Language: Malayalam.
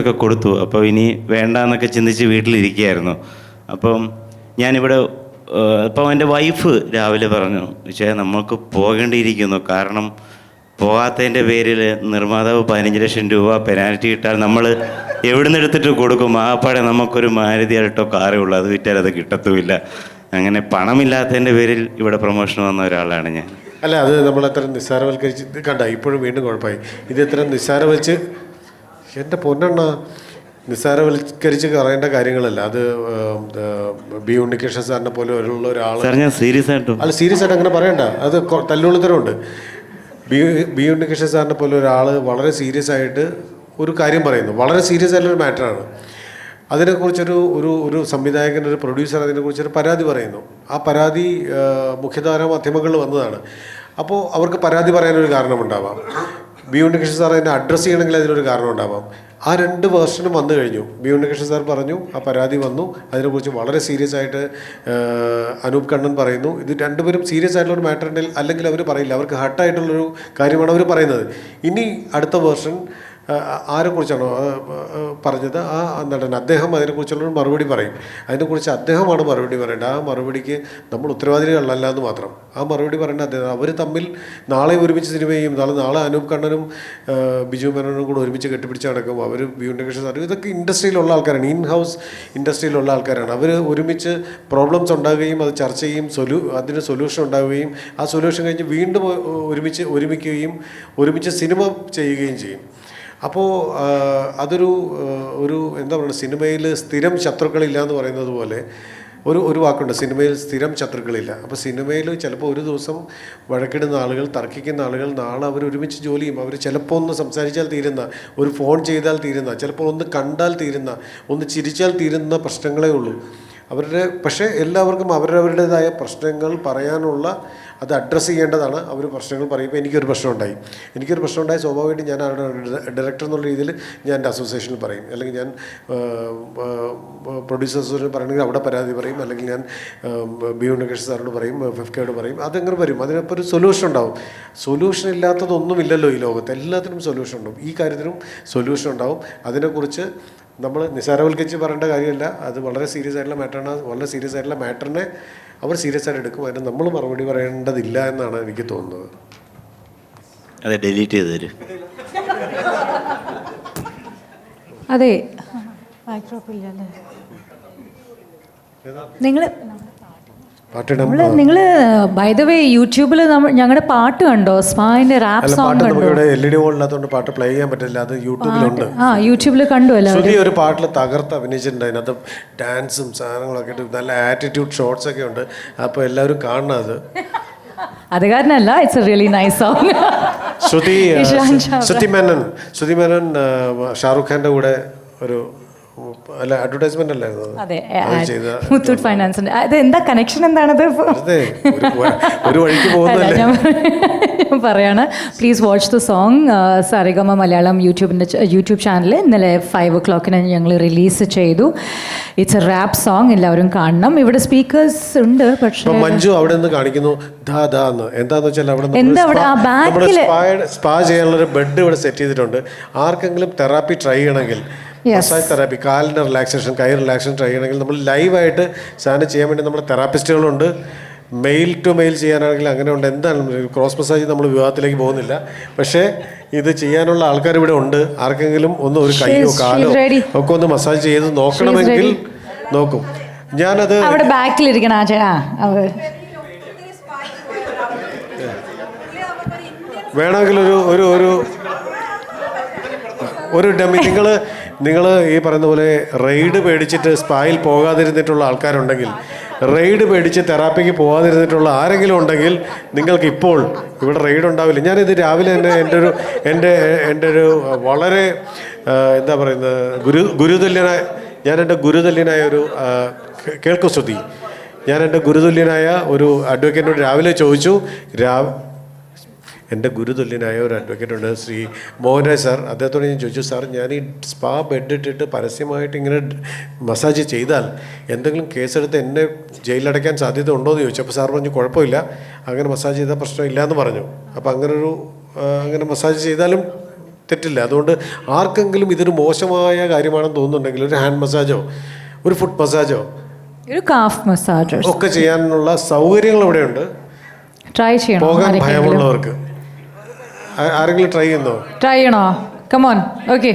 ഒക്കെ കൊടുത്തു. അപ്പോൾ ഇനി വേണ്ടാന്നൊക്കെ ചിന്തിച്ച് വീട്ടിലിരിക്കുകയായിരുന്നു. അപ്പം ഞാനിവിടെ ഇപ്പം എന്റെ വൈഫ് രാവിലെ പറഞ്ഞു പക്ഷേ നമ്മൾക്ക് പോകേണ്ടിയിരിക്കുന്നു. കാരണം പോകാത്തതിന്റെ പേരിൽ നിർമ്മാതാവ് പതിനഞ്ച് ലക്ഷം രൂപ പെനാൽറ്റി ഇട്ടാൽ നമ്മൾ എവിടെ നിന്ന് എടുത്തിട്ട് കൊടുക്കും? ആപ്പാടെ നമുക്കൊരു മാരുതി അൾട്ടോ കാറേ ഉള്ളൂ. അത് വിറ്റാൽ അത് കിട്ടത്തുമില്ല. അങ്ങനെ പണമില്ലാത്തതിന്റെ പേരിൽ ഇവിടെ പ്രൊമോഷൻ വന്ന ഒരാളാണ് ഞാൻ. അല്ല അത് നമ്മൾ അത്ര നിസ്സാരവൽക്കരിച്ച് കണ്ട ഇപ്പോഴും വീണ്ടും കുഴപ്പമായി. ഇത് ഇത്ര നിസ്സാരവൽച്ച് എന്റെ പൊന്നെണ്ണ നിസ്സാരവൽക്കരിച്ച് പറയേണ്ട കാര്യങ്ങളല്ല. അത് ബി ഉണ്ണികൃഷ്ണൻ സാറിനെ പോലെ ഉള്ള ഒരാൾ ഞാൻ സീരിയസ് ആയിട്ട് അല്ല സീരിയസ് ആയിട്ട് അങ്ങനെ പറയണ്ട. അത് തല്ലുള്ളിത്തരമുണ്ട് ബി ബി ഉണ്ണികൃഷ്ണൻ സാറിനെ പോലെ ഒരാൾ വളരെ സീരിയസ് ആയിട്ട് ഒരു കാര്യം പറയുന്നു. വളരെ സീരിയസ് ആയിട്ടുള്ള മാറ്ററാണ്. അതിനെക്കുറിച്ചൊരു ഒരു ഒരു സംവിധായകൻ ഒരു പ്രൊഡ്യൂസർ അതിനെക്കുറിച്ചൊരു പരാതി പറയുന്നു. ആ പരാതി മുഖ്യധാര മാധ്യമങ്ങളിൽ വന്നതാണ്. അപ്പോൾ അവർക്ക് പരാതി പറയാനൊരു കാരണമുണ്ടാവാം. ബി ഉണ്ണികൃഷ്ണൻ സാർ അതിനെ അഡ്രസ്സ് ചെയ്യണമെങ്കിൽ അതിനൊരു കാരണം ഉണ്ടാവാം. ആ രണ്ട് വേർഷനും വന്നു കഴിഞ്ഞു. ബി ഉണ്ണികൃഷ്ണൻ സാർ പറഞ്ഞു ആ പരാതി വന്നു. അതിനെക്കുറിച്ച് വളരെ സീരിയസ് ആയിട്ട് അനൂപ് കണ്ണൻ പറയുന്നു. ഇത് രണ്ടുപേരും സീരിയസ് ആയിട്ടുള്ള ഒരു മാറ്റർ ഉണ്ടെങ്കിൽ അല്ലെങ്കിൽ അവർ പറയില്ല. അവർക്ക് ഹർട്ടായിട്ടുള്ളൊരു കാര്യമാണ് അവർ പറയുന്നത്. ഇനി അടുത്ത വേർഷൻ ആരെക്കുറിച്ചാണോ പറഞ്ഞത്? ആ നടൻ അദ്ദേഹം അതിനെക്കുറിച്ചുള്ള മറുപടി പറയും. അതിനെക്കുറിച്ച് അദ്ദേഹമാണ് മറുപടി പറയേണ്ടത്. ആ മറുപടിക്ക് നമ്മൾ ഉത്തരവാദികളല്ല എന്ന് മാത്രം. ആ മറുപടി പറയേണ്ട അദ്ദേഹം അവർ തമ്മിൽ നാളെ ഒരുമിച്ച് സിനിമ ചെയ്യും നാളെ നാളെ അനൂപ് കണ്ണനും ബിജു മേനോനും കൂടെ ഒരുമിച്ച് കെട്ടിപ്പിടിച്ച് നടക്കും. അവർ ബി ഉണ്ണികൃഷ്ണൻ സാർ ഇതൊക്കെ ഇൻഡസ്ട്രിയിലുള്ള ആൾക്കാരാണ്. ഇൻ ഹൗസ് ഇൻഡസ്ട്രിയിലുള്ള ആൾക്കാരാണ്. അവർ ഒരുമിച്ച് പ്രോബ്ലംസ് ഉണ്ടാകുകയും അത് ചർച്ച ചെയ്യും സൊല്യൂ അതിന് സൊല്യൂഷൻ ഉണ്ടാവുകയും ആ സൊല്യൂഷൻ കഴിഞ്ഞ് വീണ്ടും ഒരുമിച്ച് ഒരുമിക്കുകയും ഒരുമിച്ച് സിനിമ ചെയ്യുകയും ചെയ്യും. അപ്പോൾ അതൊരു ഒരു എന്താ പറയുക സിനിമയിൽ സ്ഥിരം ശത്രുക്കളില്ല എന്ന് പറയുന്നത് പോലെ ഒരു ഒരു വാക്കുണ്ട് സിനിമയിൽ സ്ഥിരം ശത്രുക്കളില്ല. അപ്പോൾ സിനിമയിൽ ചിലപ്പോൾ ഒരു ദിവസം വഴക്കിടുന്ന ആളുകൾ തർക്കിക്കുന്ന ആളുകൾ നാളെ അവർ ഒരുമിച്ച് ജോലി ചെയ്യും അവർ ചിലപ്പോൾ ഒന്ന് സംസാരിച്ചാൽ തീരുന്ന ഒരു ഫോൺ ചെയ്താൽ തീരുന്ന ചിലപ്പോൾ ഒന്ന് കണ്ടാൽ തീരുന്ന ഒന്ന് ചിരിച്ചാൽ തീരുന്ന പ്രശ്നങ്ങളേ ഉള്ളൂ. അവരുടെ പക്ഷേ എല്ലാവർക്കും അവരവരുടേതായ പ്രശ്നങ്ങൾ പറയാനുള്ള അത് അഡ്രസ്സ് ചെയ്യേണ്ടതാണ്. അവർ പ്രശ്നങ്ങൾ പറയുമ്പോൾ എനിക്കൊരു പ്രശ്നം ഉണ്ടായി എനിക്കൊരു പ്രശ്നം ഉണ്ടായി സ്വാഭാവികമായിട്ടും ഞാൻ അവരുടെ ഡയറക്ടർ എന്നുള്ള രീതിയിൽ ഞാൻ എന്റെ അസോസിയേഷനിൽ പറയും. അല്ലെങ്കിൽ ഞാൻ പ്രൊഡ്യൂസേഴ്സിന് പറയണമെങ്കിൽ അവിടെ പരാതി പറയും. അല്ലെങ്കിൽ ഞാൻ ബി ഉണ്ണികൃഷ്ണൻ സാറിനോട് പറയും ഫിഫ്കയോട് പറയും. അതെങ്ങനെ വരും. അതിനപ്പോൾ ഒരു സൊല്യൂഷൻ ഉണ്ടാവും. സൊല്യൂഷൻ ഇല്ലാത്തതൊന്നുമില്ലല്ലോ ഈ ലോകത്ത്. എല്ലാത്തിനും സൊല്യൂഷൻ ഉണ്ടാവും. ഈ കാര്യത്തിനും സൊല്യൂഷൻ ഉണ്ടാവും. അതിനെക്കുറിച്ച് നമ്മൾ നിസാരവൽക്കരിച്ച് പറയേണ്ട കാര്യമല്ല. അത് വളരെ സീരിയസ് ആയിട്ടുള്ള മാറ്ററാണ് വളരെ സീരിയസ് ആയിട്ടുള്ള മാറ്ററിനെ അവർ സീരിയസ് ആയിട്ട് എടുക്കും. അതിന് നമ്മൾ മറുപടി പറയേണ്ടതില്ല എന്നാണ് എനിക്ക് തോന്നുന്നത്. അതെ ഡിലീറ്റ് ചെയ്ത് തരും. അതെ. നിങ്ങൾ പാട്ടിടം നമ്മൾ നിങ്ങൾ ബൈ ദ വേ യൂട്യൂബിൽ ഞങ്ങളുടെ പാട്ട് കണ്ടോ? സ്പാന്റെ റാപ്പ് സോങ് കണ്ടോ? ഇവിടെ എൽ ഇ ഡി ഇല്ലാത്തതുകൊണ്ട് പാട്ട് പ്ലേ ചെയ്യാൻ പറ്റില്ല. അത് യൂട്യൂബിലുണ്ട്. ആ യൂട്യൂബിൽ കണ്ടു അല്ലേ ഒരു പാട്ടിൽ തകർത്ത് അഭിനയിച്ചിട്ടുണ്ട്. അതിനകത്ത് ഡാൻസും സാധനങ്ങളൊക്കെ ഇട്ട് നല്ല ആറ്റിറ്റ്യൂഡ് ഷോർട്സ് ഒക്കെ ഉണ്ട്. അപ്പോൾ എല്ലാവരും കാണണം അത്. അത് കാരണമല്ല it's a really nice song Shruti Shruti Menon Shruti Menon Shahrukh ഖാന്റെ കൂടെ ഒരു അല്ല അഡ്വർടൈസ്മെന്റ് അല്ലായിരുന്നു? അതെ മുത്തൂട്ട് ഫൈനാൻസിന്റെ അത് എന്താ കണക്ഷൻ എന്താണത് ഒരു വഴിക്ക് അല്ല, ഞാൻ പറയാണ്. Please watch the song Saregama Malayalam യൂട്യൂബിന്റെ YouTube ചാനലിൽ ഇന്നലെ ഫൈവ് ഒ ക്ലോക്കിന് ഞങ്ങൾ റിലീസ് ചെയ്തു. ഇറ്റ്സ് എ റാപ്പ് സോങ് എല്ലാവരും കാണണം. ഇവിടെ സ്പീക്കേഴ്സ് ഉണ്ട് പക്ഷേ മഞ്ജു അവിടെ നിന്ന് കാണിക്കുന്നു എന്താന്ന് വെച്ചാൽ അവിടെ എന്താ അവിടെ? ആ ബാക്കിൽ? സ്പാ ചെയ്യാനുള്ള ഒരു ബെഡ് ഇവിടെ സെറ്റ് ചെയ്തിട്ടുണ്ട്. ആർക്കെങ്കിലും തെറാപ്പി ട്രൈ ചെയ്യണമെങ്കിൽ മസാജ് തെറാപ്പി കാലിന്റെ റിലാക്സേഷൻ കൈ റിലാക്സേഷൻ ട്രൈ ചെയ്യണമെങ്കിൽ നമ്മൾ ലൈവായിട്ട് സാധനം ചെയ്യാൻ വേണ്ടി നമ്മുടെ തെറാപ്പിസ്റ്റുകളുണ്ട് മെയിൽ ടു മെയിൽ ചെയ്യാനാണെങ്കിൽ അങ്ങനെ ഉണ്ട്. എന്താണ് ക്രോസ് മസാജ് നമ്മൾ വിവാഹത്തിലേക്ക് പോകുന്നില്ല. പക്ഷേ ഇത് ചെയ്യാനുള്ള ആൾക്കാർ ഇവിടെ ഉണ്ട്. ആർക്കെങ്കിലും ഒന്ന് ഒരു കൈയോ കാലോ ഒക്കെ ഒന്ന് മസാജ് ചെയ്ത് നോക്കണമെങ്കിൽ നോക്കും. ഞാനത് അവിടെ ബാക്കിലിരിക്കണം വേണമെങ്കിൽ ഒരു ഒരു ഒരു ഒരു ഡമ്മി നിങ്ങൾ നിങ്ങൾ ഈ പറയുന്ന പോലെ റെയ്ഡ് പേടിച്ചിട്ട് സ്പായിൽ പോകാതിരുന്നിട്ടുള്ള ആൾക്കാരുണ്ടെങ്കിൽ റെയ്ഡ് പേടിച്ച് തെറാപ്പിക്ക് പോകാതിരുന്നിട്ടുള്ള ആരെങ്കിലും ഉണ്ടെങ്കിൽ നിങ്ങൾക്ക് ഇപ്പോൾ ഇവിടെ റെയ്ഡ് ഉണ്ടാവില്ല. ഞാനിത് രാവിലെ തന്നെ എന്റെ ഒരു എന്റെ എന്റെ ഒരു വളരെ എന്താ പറയുന്നത് ഗുരു ഗുരുതുല്യനായ ഞാൻ എന്റെ ഗുരുതുല്യനായ ഒരു കേൾക്കു ശ്രുതി. ഞാൻ എന്റെ ഗുരുതുല്യനായ ഒരു അഡ്വക്കേറ്റിനോട് രാവിലെ ചോദിച്ചു രാവ് എന്റെ ഗുരുതുല്യനായ ഒരു അഡ്വക്കേറ്റ് ഉണ്ട് ശ്രീ മോഹൻരാജ് സാർ. അദ്ദേഹത്തോട് ഞാൻ ചോദിച്ചു സാർ ഞാൻ ഈ സ്പാ ബെഡ് ഇട്ടിട്ട് പരസ്യമായിട്ട് ഇങ്ങനെ മസാജ് ചെയ്താൽ എന്തെങ്കിലും കേസെടുത്ത് എന്നെ ജയിലിലടയ്ക്കാൻ സാധ്യത ഉണ്ടോ എന്ന് ചോദിച്ചു അപ്പോൾ സാർ പറഞ്ഞു കുഴപ്പമില്ല. അങ്ങനെ മസാജ് ചെയ്താൽ പ്രശ്നമില്ല എന്ന് പറഞ്ഞു. അപ്പോൾ അങ്ങനൊരു അങ്ങനെ മസാജ് ചെയ്താലും തെറ്റില്ല. അതുകൊണ്ട് ആർക്കെങ്കിലും ഇതൊരു മോശമായ കാര്യമാണെന്ന് തോന്നുന്നുണ്ടെങ്കിൽ ഒരു ഹാൻഡ് മസാജോ ഒരു ഫുഡ് മസാജോ ഒരു കാഫ് മസാജോ. ഒക്കെ ചെയ്യാനുള്ള സൗകര്യങ്ങൾ ഇവിടെയുണ്ട്. ട്രൈ ചെയ്യണം. പോകാൻ ഭയമുള്ളവർക്ക്. ആരെങ്കിലും ട്രൈ ചെയ്യുന്നോ ട്രൈ ചെയ്യണോ? Come on okay